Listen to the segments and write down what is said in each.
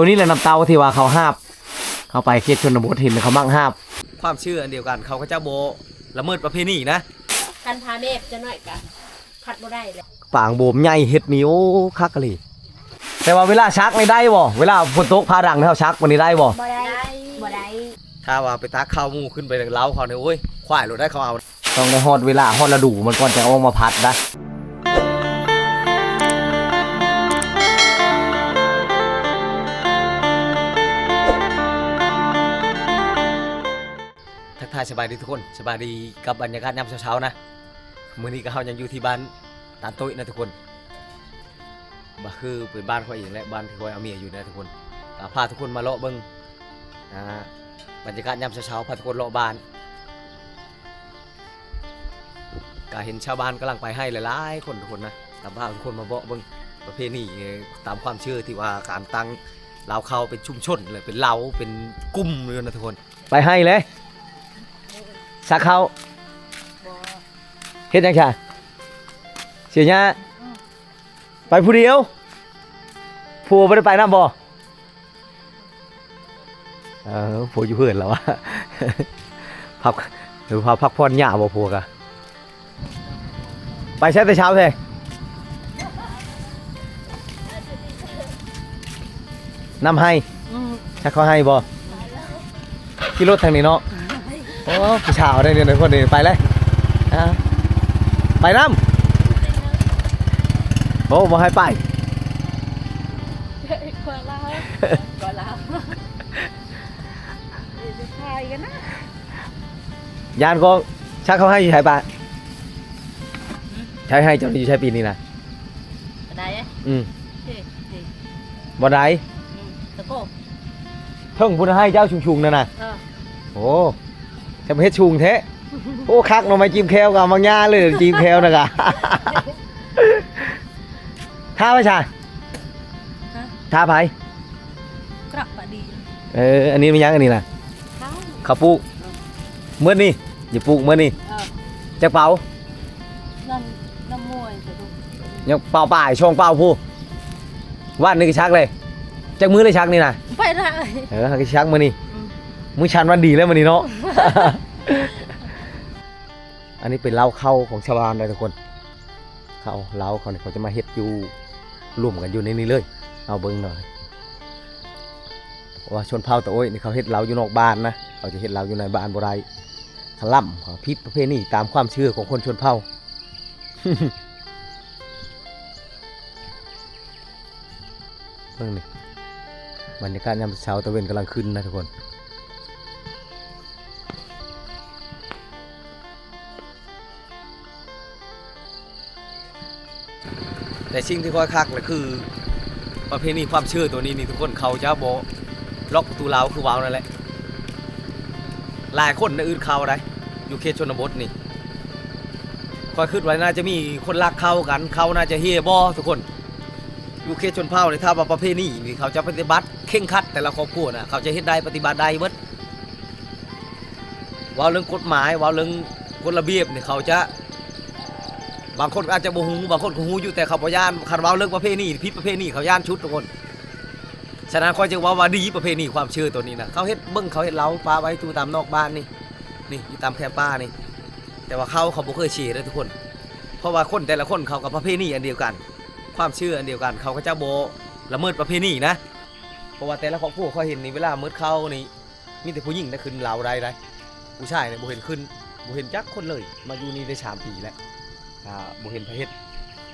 ตัวนี้แหละน้ำเต้าที่ว่าเขาห้าบ เขาไปเขตชนบทเห็นเขามั่งห้าบ ความเชื่ออันเดียวกันเขาก็จะโบละเมิดประเพณีนะกันพาเมฆจะหน่อยกะพัดบ่ได้เลยปางโบมใหญ่เฮ็ดนิ้วคักกะลีแต่ว่าเวลาชักไม่ได้บ่เวลาฝนตกพาดังเท่าชักวันนี้ได้บ่บ่ได้บ่ได้ถ้าว่าไปตักข้าวหมูขึ้นไปเล้าเขาเนี่ยโอ้ยควายรถได้เขาเอา ต้องได้ฮอดเวลาฮอดฤดูมันก่อนจะเอามาพัดนะายสบายดีทุกคนสบายดีกับบรรยากาศยามเช้าๆนะมื้อนี้ก็เฮายังอยู่ที่บ้านตานโตุ้ยนะทุกคนบ่คือเป็นบ้านเขาเองและบ้านที่เขาเอาเมียอยู่นะทุกคนก็พาทุกคนมาเลาะเบิ่งนะบรรยากาศยามเช้าๆพาทุกคนเลาะบ้านก็เห็นชาวบ้านกำลังไปให้หลายๆคนทุกคนนะตามบ้านทุกคนมาเบาะเบิ่งประเพณีตามความเชื่อที่ว่าการตั้งเหลาเข้าเป็นชุมชนเลยเป็นเหลาเป็นกลุ่มเลยนะทุกคน ไปให้เลย สักเขาบ่เฮ็ดยังไงเสียหน้าไปผู้เดียวผัวไม่ได้ไปน้ำบ่เออผัวอยู่เพื่อนแล้ววะพักหรือพาพักผ่อนหยาบ่ผัวกะไปใช้แต่เช้าเลยนำให้อืมชักเขาให้บ่ขี่รถทางนี้เนาะ โอ้ผู้ชาวได้เนี่ยคนนี้ไปเลยอะไปน้ำโอ้บ่ให้ไปก่อนแล้วก่อนแล้วจะทายกันนะยานก็ชักเขาให้อยู่ใช้ปะใช้ให้เจ้าหนี้อยู่ใช้ปีนี้นะบ่ได้เอ้อืมเฮ้เฮ้บ่ได้อืมตะโกเพิ่งพูดให้เจ้าชุงๆนั่นน่ะเออโอ้ จะมาเฮ็ดชุงแท้โอ้คักเนาะมาจิ้มแควกับบางยาเลยจิ้มแควนะกะท่าไปชาฮะท่าไผกระปะดีเอออันนี้มันยังอันนี้นะเขาข้าวปลูกเมื่อนี่อย่าปลูกเมื่อนี่เออจะเป่าน้ำน้ำมวยจะดูยังเป่าป่ายช่องเป่าผู้ว่านนี่ก็ชักเลยจากมือเลยชักนี่นะไปได้เออก็ชักมือนี่อืมมือชันวันดีแล้วมือนี่เนาะ อันนี้เป็นเล้าเข้าของชาวบ้านเลยทุกคนเขาเล้าเขาเนี่ยเขาจะมาเฮ็ดอยู่รวมกันอยู่ในนี้เลย เอาเบิ้งหน่อยว่าชนเผ่าตะโอ้ยนี่เขาเฮ็ดเล้าอยู่นอกบ้านนะเขาจะเฮ็ดเล้าอยู่ในบ้านบ่ได้ทะล่ำเขาพิษประเพณีตามความเชื่อของคนชนเผ่าเรื่งนี้บรรยากาศยามเช้าตะเวนกำลังขึ้นนะทุกคน แต่สิ่งที่ค่อยคักเลยคือ ประเพณีความเชื่อตัวนี้นี่ทุกคนเขาจะบอกล็อกประตูลาวคือวาวนั่นแหละหลายคนในอื่นเขาได้อยู่เขตชนบทนี่คอยคิดไว้น่าจะมีคนรักเขากันเขาน่าจะเฮียบอทุกคนอยู่เขตชนเผ่าในถ้าว่าประเพณีนี่เขาจะปฏิบัติเข่งคัดแต่ละครอบครัวนะเขาจะเฮ็ดได้ปฏิบัติได้เบิดว่าเรื่องกฎหมายว่าเรื่องกฎระเบียบเนี่ยเขาจะ บางคนอาจจะบ่ฮู้บางคนก็ฮู้อยู่แต่เขาบ่ย่านคันเว้าเรื่องประเพณีผิดประเพณีเขาย่านชุดทุกคนฉะนั้นค่อยจึงว่าว่าดีประเพณีความเชื่อตัวนี้นะเขาเฮ็ดเบิ่งเขาเฮ็ดเล้าปลาไว้ตูตามนอกบ้านนี่นี่อยู่ตามแคมป์ป้านี่ แต่ว่าเขาเขาบ่เคยเชื่อเลยทุกคน เพราะว่าคนแต่ละคนเขากับประเพณีอันเดียวกัน ความเชื่ออันเดียวกัน เขาก็จะบ่ละเมิดประเพณีนะ เพราะว่าแต่ละครอบครัวเขาเห็นนี่เวลามืดเขานี่มีแต่ผู้หญิงนะขึ้นเหล้าได้ได้ผู้ชายเนี่ยบ่เห็นขึ้นบ่เห็นจักคนเลย มาอยู่นี่ได้สามปีแล้ว อ่าบ่เห็นพระเฮ็ด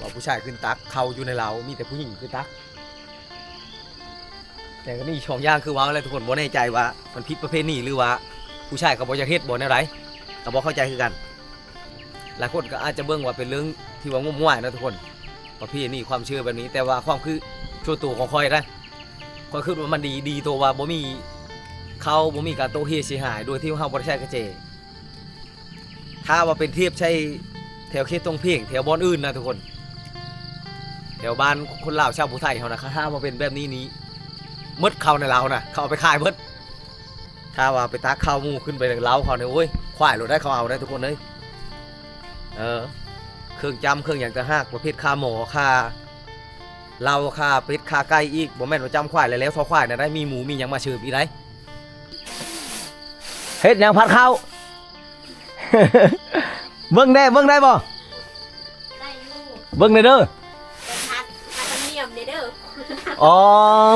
ว่าผู้ชายขึ้นตักเขาอยู่ในเรามีแต่ผู้หญิงขึ้นตัก แต่ก็มีช่องย่างคือว่าอะไรทุกคนบ่แน่ใจว่า มันผิดประเพณีหรือว่า ผู้ชายเขาบ่อยากเฮ็ดบ่แนวไรก็บ่เข้าใจคือกัน หลายคนก็อาจจะเบิ่งว่าเป็นเรื่องที่ว่างมงายนะทุกคน ประเพณีความเชื่อแบบนี้ แต่ว่าความคือชั่วตัวของคอยนะคอยคิดว่ามันดีดีตัวว่าบ่มีเขาบ่มีการโตเฮเสียหายโดยที่เฮาบ่ได้ใช้กระเจถ้าว่าเป็นเทียบใช้ วเขตตรงเพียงแถวบอนอื่นนะทุกคน แถวบ้านคนลาวชาวผู้ไทยเขานะถ้ามาเป็นแบบนี้นี้มดเขาในเรานะเขาเอาไปขายมดถ้าว่าไปตักข้าวมูขึ้นไปในเล้าเขาเนี่ยโอ้ยควายรถได้เขาเอาได้ทุกคนเลยเออเครื่องจำเครื่องอย่างจะหักประเภทค่าหมอค่าเราค่าเป็ดค่าไก่อีกบ่แม่นว่าจำควายแล้วแล้วทอควายน่ะได้มีหมูมีหยังมาเชิมอีกได้เฮ็ดยังพัดเข้า เบิ่งได้เบิ่งได้บ่ได้อยู่เบิ่งได้เด้อแต่พัดพัดเนียมเด้อเด้ออ๋อ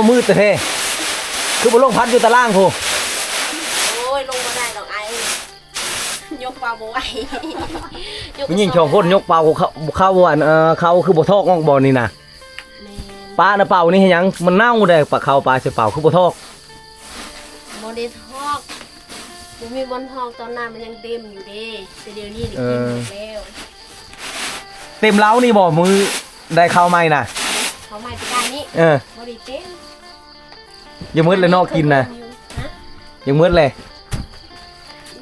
มืดแต่เทคือบ่ลงพัดอยู่ตารางพูโอ้ยลงมาได้หรอกไอ้ยกปลาบ่ไหวผู้หญิงชองคนยกเป่าเข้าเข้าอันเอ่อเขาคือบ่ทอกออกบ่นี่นะแม่ปลาน่ะเป่านี่เฮ็ดหยังมันเน่าได้ปลาเข้าปลาสิเป่าคือบ่ทอกบ่ได้ทอก บ่มีบอลทองตอนนั้นมันยังเต็มอยู่เด้แต่เดี๋ยวนี้นี่กินหมดแล้วเต็มเล้านี่บ่มือได้เข้าไหมน่ะเขาไม่ไปได้นี่เออบ่ได้เต็มอย่ามืดเลยเนอกกินนะฮะอย่ามืดเลย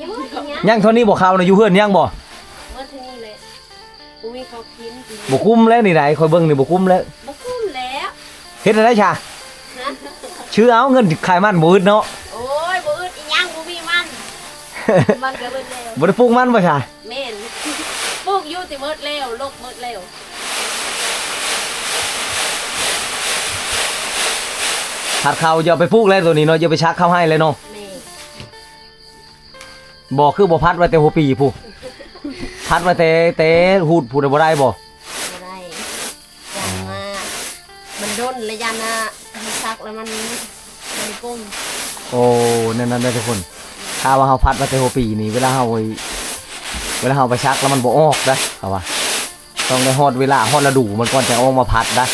ยังมืดอย่างเงี้ยย่างเท่านี้บ่เข้านะอยู่เฮือนย่างบ่มืดเท่านี้เลยบ่มีเขากินบ่คุ้มแล้วนี่ไหนคอยเบิ่งนี่บ่คุ้มแล้วบ่คุ้มแล้วเฮ็ดได้ชาฮะ ชื่อเอาเงินขายมันบ่อึดเนาะ โอ้ยบ่อึดอีหยังบ่มีมัน มันก็เบิดแล้วบ่ได้ปลูกมันบ่ชาแม่นปลูกอยู่แต่เบิดแล้วโลกเบิดแล้วถัดเข้าอย่าไปปลูกแล้วตัวนี้เนาะอย่าไปชักเข้าให้เลยเนาะแม่บ่คือบ่พัดไว้แต่หัวปีผู้พัดไว้แต่แต่หูดผู้ใดบ่ได้บ่บ่ได้ยันมามันด้นและยันน่ะมันซักแล้วมันมันก้มโอ้นั่นนั่นได้ทุกคน ถ้าว่าเฮาพัดไว้แต่หัวปีนี่เวลาเฮาเวลาเฮาไปชักแล้วมันบ่ออกนะเขาว่าต้องได้ฮอดเวลาฮอดฤดูมันก่อนจะออกมาพัดนะ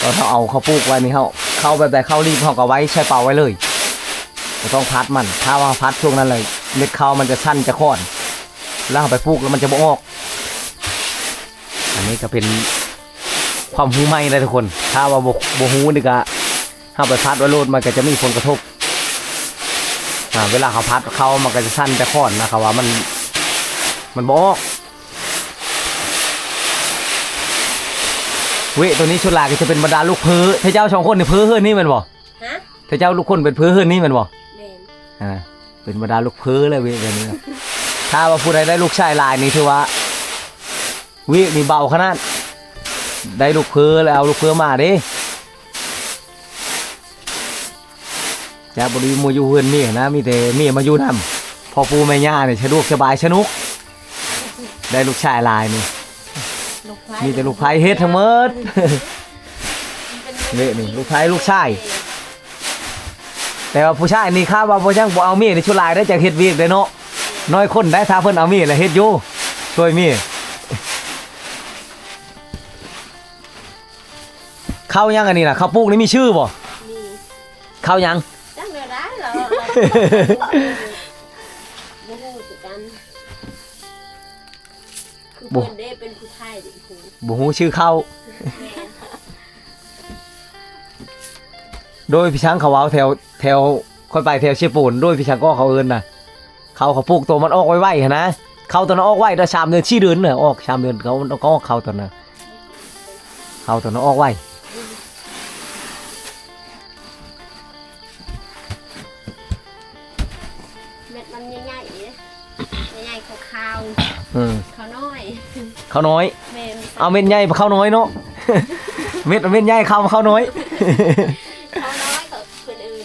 ตอนเขาเอาเขาปลูกไว้นี่เขาเข้าแบบแต่เข้ารีบเขาก็ไว้ใช้เป่าไว้เลยต้องพัดมัน ถ้าว่าพัดช่วงนั้นเลยเม็ดข้าวมันจะสั้นจะค้อน แล้วเอาไปปลูกแล้วมันจะบ่ออก อันนี้ก็เป็นความรู้ใหม่เลยทุกคน ถ้าว่าบ่บ่ฮู้นี่ก็เอาไปพัดไว้โลดมันก็จะมีผลกระทบ อ่าเวลาเขาพัดเขามันก็จะสั้นจะค้อนนะครับว่ามันมันบ่ออกเวยตัวนี้ชุดลายก็จะเป็นบรรดาลูกเพ้อเทเจ้าสองคนนี่เพ้อเฮือนนี่แมันบ่ฮะเทเจ้าลูกคนเป็นเพ้อเฮือนนี่แมันบ่แม่นอ่าเป็นบรรดาลูกเพ้อเลยเวยแบบนี้นะถ้าว่าผู้ใดได้ลูกชายลายนี่ถือว่าเวิมีเบาขนาดได้ลูกเพ้อแล้วเอาลูกเพ้อมาเด้ จะบริมูอยู่เฮือนนี่นะมีแต่เมียมาอยู่นำพอปูแม่ย่าเนี่ยสะดวกสบายสนุก ได้ลูกชายลายนี่ลูกไผ่มีแต่ลูกไผ่เฮ็ดทั้งหมดนี่นี่ลูกไผ่ลูกชายแต่ว่าผู้ชายนี่ข้าว่าบ่ช่างบ่เอามีดในชุลายได้จากเฮ็ดเวียกได้เนาะน้อยคนได้ถ้าเพิ่นเอามีดแล้วเฮ็ดอยู่ช่วยมีดเข้ายังอันนี้น่ะข้าวปลูกนี่มีชื่อบ่นี่เข้ายัง บ่ฮู้คือกันคือบ่เพิ่นเด้เป็นผู้ไทยดิผู้บ่ฮู้ชื่อเข้าแม่นโดยพี่ช้างเขาเว้าแถวแถวค่อยไปแถวเชียงปูนโดยพี่ช้างก็เขาเอิ้นน่ะ เขาเขาปลูกตัวมันออกไวๆหั่นนะ เขาตัวนั้นออกไวได้3เดือน4เดือนน่ะออก3เดือนเขาก็ออกเขาตัวนั้นเขาตัวนั้นออกไว ขาน้อยแม่นเอาเม็ดใหญ่เข้าน้อยเนาะ เม็ดเม็ดใหญ่เข้าเข้าน้อยขาวน้อยก็เพิ่นอื่น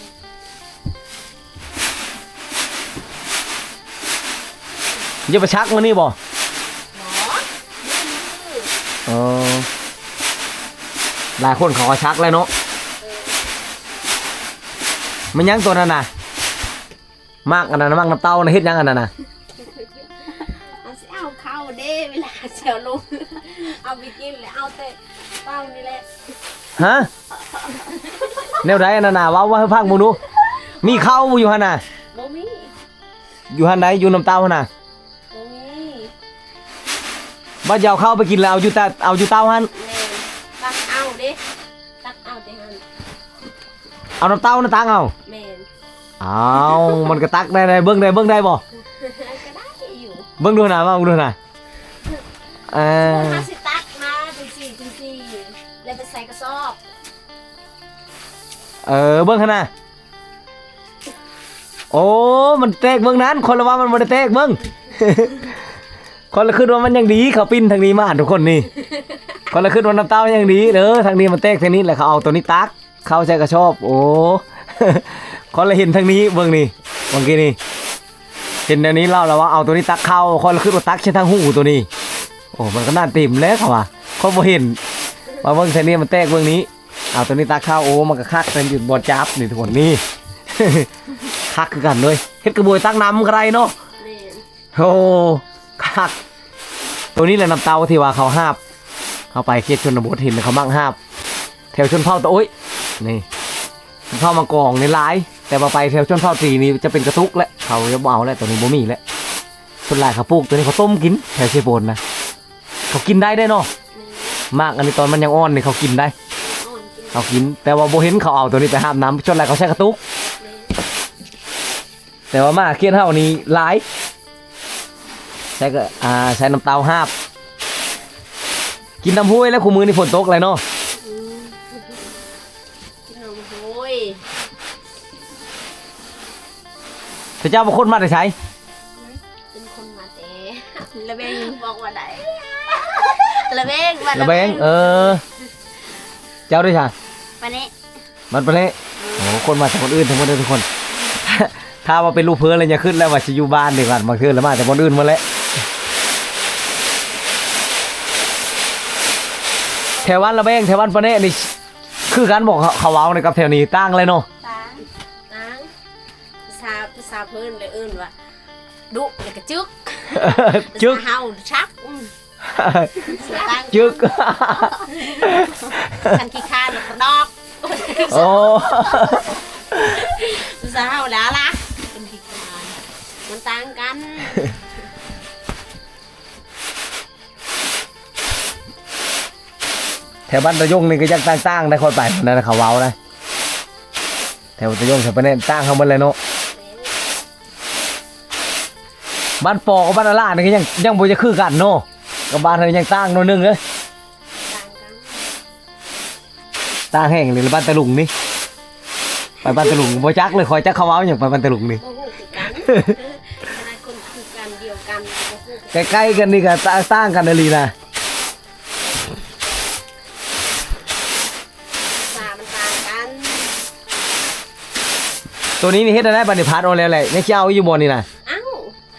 อย่าไปชักมานี่บ่หมอนี่มือเออหลายคนเขาก็ชักแล้วเนาะเออมันยังตัวนั้นน่ะ มากอันนั้นน่ะมากน้ำเต้านะเฮ็ดยังอันนั้นน่ะ เป้านี่แหละฮะแนวใดอันนั้นน่ะเว้าว่าให้พังหมูดูมีเข้าอยู่หั่นน่ะ บ่มีอยู่หั่นใดอยู่น้ำเต้าหั่นน่ะบ่มีบ่จะเอาเข้าไปกินแล้วเอาอยู่แต่เอาอยู่เต้าหั่นแม่นตักเอาเด้ตักเอาแต่หันเอาน้ำเต้าน่ะตักเอาแม่นเอามันก็ตักได้ได้เบิ่งได้เบิ่งได้บ่ก็ได้อยู่เบิ่งดูน่ะว่าเบิ่งดูน่ะเออถ้าสิตั เออเบิ่งหั่นน่ะโอ้มันแตกเบิ่งนั้น คนละว่ามันบ่ได้แตกเบิ่งคนละคิดว่ามันยังดีเขาปิ้นทางนี้มาทุกคนนี่คนละขึ้นวันน้ำเต้าย่างนี้เด้อทางนี้มันเตกทางนี้แหละเขาเอาตัวนี้ตัก เข้าใจก็ชอบ โอ้คนละเห็นทางนี้เบิ่งนี่เมื่อกี้นี่เห็นเดี๋ยวนี้เล่าแล้วว่าเอาตัวนี้ตักเข้าคนละขึ้นมาตักใช้ทางหูตัวนี้ โอ้มันก็น่าติ่มแล้วเขาว่าเขาบ่เห็นมาเบิ่งทางนี้มันแตกเบิ่งนี้ เอาตัวนี้ตักเข้าโอ้มันก็คักเป็นหยุดบอลจับนี่ทุกคนนี่ คักคือกันเลยเฮ็ดกระบวยตักน้ำก็ได้เนาะแม่นโอ้คัก ตัวนี้แหละน้ำเต้าที่ว่าเขาห้าบ เข้าไปเขตชนบทเห็นเขามั่งห้าบ แถวชนเผ่าตะโอ้ยนี่ชนเผ่ามากองในหลาย แต่มาไปแถวชนเผ่าตีนี่จะเป็นกระตุกแล้วเขาจะบ่เอาแล้วตัวนี้บ่มีแล้วส่วนหลายเขาปลูกตัวนี้เขาต้มกินแถวเชฟโปนนะเขากินได้ได้เนาะแม่นมากอันนี้ตอนมันยังอ่อนนี่เขากินได้ อ่อนกินเขากิน แต่ว่าโบเห็นเขาเอาตัวนี้ไปห้ามน้ำชนหลายเขาใช้กระตุกแม่นแต่ว่ามาเคียนเท่านี้หลายใช้ก็อ่าใช้น้ำเตาห้าบ กินน้ำห้วยแล้วคู่มือนี่ฝนตกเลยเนาะอืมกินนมโห้ยพระเจ้าบางคนมาแต่ใช้เป็นคนมาแต่ระเบงบอกว่าไหนระเบงว่าระเบงเออ เจ้าด้วยใช่วันนี้มันไปเลยโอ้คนมาจากคนอื่นทั้งหมดเลยทุกคน ถ้าว่าเป็นลูกเพื่อนอะไรอย่าขึ้นแล้วว่าจะอยู่บ้านดีกว่าบางเทื่อแล้วมาแต่คนอื่นหมาแล้วแถววันระเบงแถววันปะเน่นี่คือการบอกเขาเขาเว้าในกับแถวนี้ตั้งเลยเนาะตางตางภาษาภาษาเพิ่นเลยเอิ้นว่าดุแล้วก็จึกจึกภาษาเฮาชักอืมตาง จึกคันขี้คร้านแล้วก็ดอกโอ้ภาษาเฮาแล้วล่ะเป็นขี้คร้านมันต่างกันแถวบ้านตะยงนี่ก็ยังตั้งๆได้คนไปนั่นนะเขาเว้านะแถวตะยงแถวปะเน่ตั้งเขาหมดเลยเนาะบ้านปอกับบ้านอาล่านี่ก็ยังยังบ่จะคือกันเนาะ กับบ้านเธอยังตั้งโนนึงเลยต่างกันตั้งแห่งหรือบ้านตะลุงนี่ไปบ้านตะลุงบ่จักเลยคอยจักเขาเว้าอย่างไปบ้านตะลุงนี่ บ่ฮู้คือกันขนาดคนคือกันเดียวกันบ่ฮู้คือใกล้ๆกันนี่ก็ตั้งกันนะลีนะภาษามันต่างกันตัวนี้นี่เฮ็ดได้บัดนี้พัดเอาแล้วแหละยังสิเอาอยู่บ่นี่นะเอ้า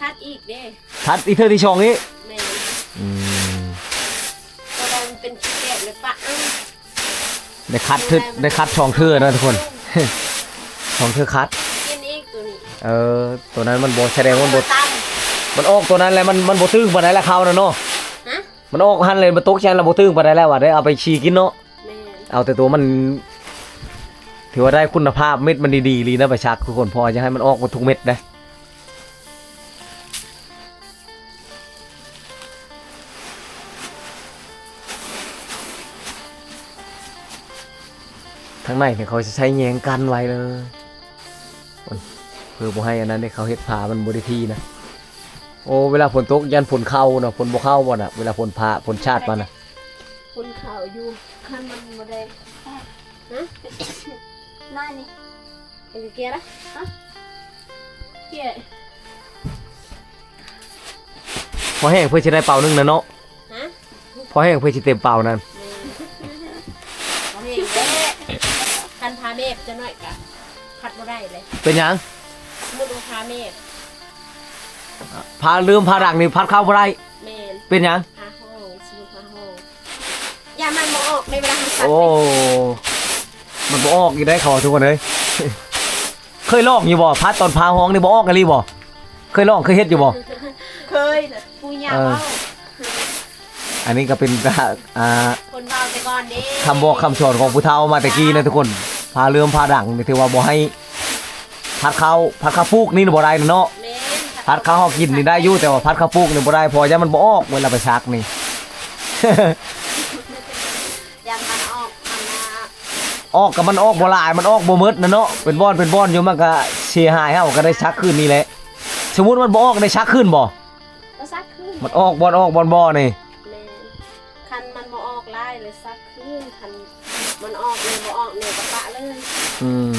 พัดอีกเด้พัดอีเทอร์ที่ช่องนี้แม่น อืมก็ได้มันเป็นขี้แกะเลยปะเอ้าได้คัดทึดได้คัดช่องเทื่อนะทุกคน ช่องเทื่อคัด กินอีกตัวนี้เออ ตัวนั้นมันบ่แสดงว่ามันบ่ตั้มมันออกตัวนั้นแล้วมันมันบ่ตึงปานใดแล้วเขาน่ะเนาะฮะมันออกหันเลยมันตกแชนแล้วบ่ตึงปานใดแล้วว่าได้เอาไปชีกินเนาะแม่นเอาแต่ตัวมัน ถือว่าได้คุณภาพเม็ดมันดีๆลีนะประชักทุกคนพอจะให้มันออกหมดทุกเม็ดนะ ทั้งในเนี่ยเขาจะใช้แยงกันไว้เลยโอ้ยเพื่อบ่ให้อันนั้นเนี่ยเขาเฮ็ดผามันบริทีนะโอ้เวลาฝนตกยันฝนเข้าเนาะฝนบ่เข้าบ่น่ะเวลาฝนพาฝนชาติมาน่ะคนข่าวอยู่คันมันบ่ได้ฮะนั่นนี่เป็นเกียร์นะฮะเกียร์พอแห้งเพื่อจะได้เป่านึงนะเนาะฮะพอแห้งเพื่อจะเต็มเป่านั่น เมฆจะน้อยกะพัดบ่ได้เลยเป็นหยังมุดว่าพาเมฆพาลืมพาดังนี่พัดเข้าบ่ได้แม่นเป็นหยังพาห้องสิพาห้องอย่ามันบ่ออกในเวลาหันสัตโอ้ว์มันบ่ออกอีกได้เขาทุกคนเลยเคยลองอยู่บ่พัดตอนพาห้องนี่บ่ออกกันรีบ่เคยลองเคยเฮ็ดอยู่บ่เคยน่ะปูยาเออเว้าอันนี้ก็เป็นอ่าคนเว้าแต่ก่อนเด้คำบอกคำสอนของผู้เฒ่ามาแต่กี้นะทุกคน พาเลื่อมพาดังนี่ถือว่าบ่ให้พัดเข้าพัดเข้าปลูกนี่บ่ได้นะเนาะแม่นพัดเข้าเฮากินนี่ได้อยู่แต่ว่าพัดเข้าปลูกนี่บ่ได้เพอยามันบ่ออกเวลาไปซักนี่ยามมันออกมันมาออกกับมันออกบ่หลายมันออกบ่หมดนะเนาะเป็นบ่อนเป็นบ่อนอยู่มันก็เสียหายเฮาก็ได้ชักคืนนี่แหละสมมุติมันบ่ออกได้ชักคืนบ่ก็ซักขึ้นมันออกบ่อนออกบ่อนบ่นี่แม่นคันมันบ่ออกไล่เลยซักขึ้นคันมันออกเลยบ่อ อืม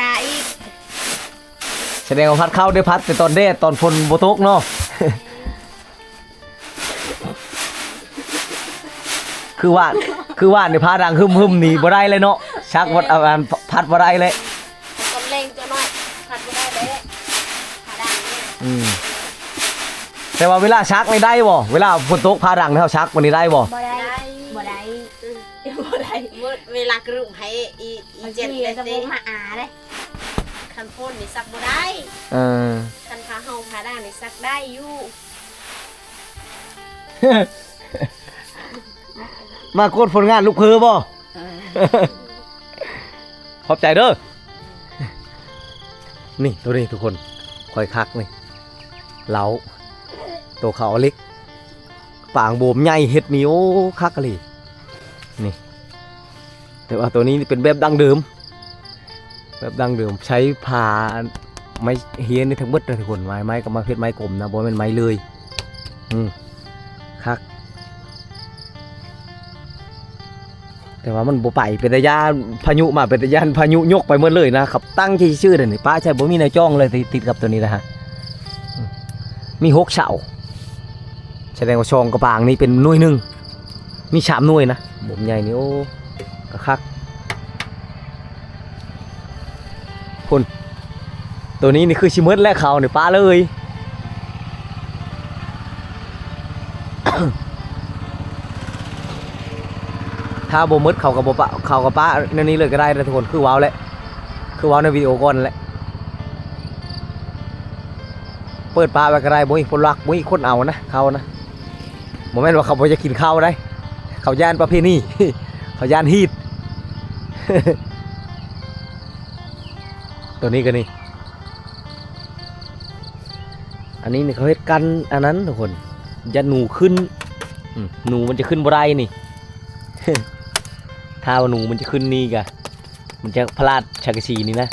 กาอีกแสดงว่าพัดเข้าได้พัดแต่ตอนแดดตอนฝนบ่ตกเนาะ คือว่าคือว่าในพาดังหึมหึมหนีบ่ได้เลยเนาะชักวัดอาการพัดบ่ได้เลยคนเล่งตัวน้อยพัดไม่ได้เลยขาดังเนี่ยอืมแต่ว่าเวลาชักไม่ได้บ่เวลาฝนตกพาดังเท่าชักวันนี้ได้บ่บ่ได้ บ่ได้บ่ได้เวลากรุงให้อีอีมันเจ็เจ็ดดเลยจะสิบ่มาอาเลยคันพ่นนี่ซักบ่ได้เออคันพาเฮาพาด้านนี่ซักได้อยู่มาโกดผลงานลูกเพอบ่ขอบใจเด้อ นี่ตัวนี้ทุกคนคอยคักนี่เหลาตัวเขาเล็ก ปางโบมใหญ่เห็ดเหนียวคักกะลีนี่ แต่ว่าตัวนี้เป็นแบบดั้งเดิม แบบดั้งเดิมใช้ผ่าไม้เฮียนนี่ทั้งหมดเลยทุกคนไม้ไม้กับม้เพชรไม้กลมนะบ่แม่นไม้เลยอืมคักแต่ว่ามันบ่ไปเป็นระยะพายุมาเป็นระยะพายุยกไปหมดเลยนะครับตั้งที่ชื่อเลยนี้ป้าใช่บ่มีในจ้องเลยติดติดกับตัวนี้นะฮะมีหกเสาแสดงว่าช่องกระปางนี่เป็นหน่วยหนึ่งมีสามหน่วยนะบ่มใหญ่นี่โอ้ กระคักคุณตัวนี้นี่คือชิมมดและเขาเนี่ยป้าเลยถ้าโบมืดเขากับโบปะเขากับป้าในนี้เลยก็ได้นะทุกคนคือว้าวแหละคือว้าวในวิดีโอก่อนแหละเปิดปลาไว้ก็ได้บ่มีคนรักบ่มีคนเอานะเขานะบ่แม่นว่าเขาจะกินข้าวได้ เขาย่านประเพณีเขาย่านฮีด ตัวนี้ก็นี่ อันนี้นี่เขาเฮ็ดกันอันนั้นทุกคนยันหนูขึ้นหนูมันจะขึ้นบ่ได้นี่ ถ้าหนูมันจะขึ้นนี่กะมันจะพลาดชากชีนี่นะ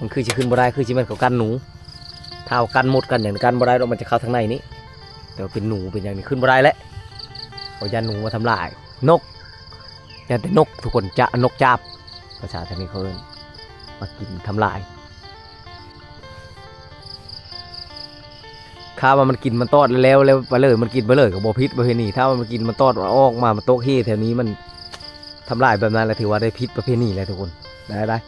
มันคือจะขึ้นบ่ได้คือจิมันเขากันหนูถ้าเอากันหมดกันอย่างกันบ่ได้แล้วมันจะเข้าทางในนี้แต่เป็นหนูเป็นอย่างนี้ขึ้นบ่ได้แล้วเอายันหนูมาทำลาย นกยันแต่นกทุกคนจะนกจับ ภาษาทางนี้เขาเอิ้นมากินทำลายข้าว่ามันกินมันตอดแล้วแล้วไปเลยมันกินไปเลยกับบ่พิษประเพณีถ้ามันกินมันตอดมันออกมามันโตกเฮแถวนี้มันทำลายแบบนั้นแหละถือว่าได้พิษประเภทนี้แหละทุกคนได้ได้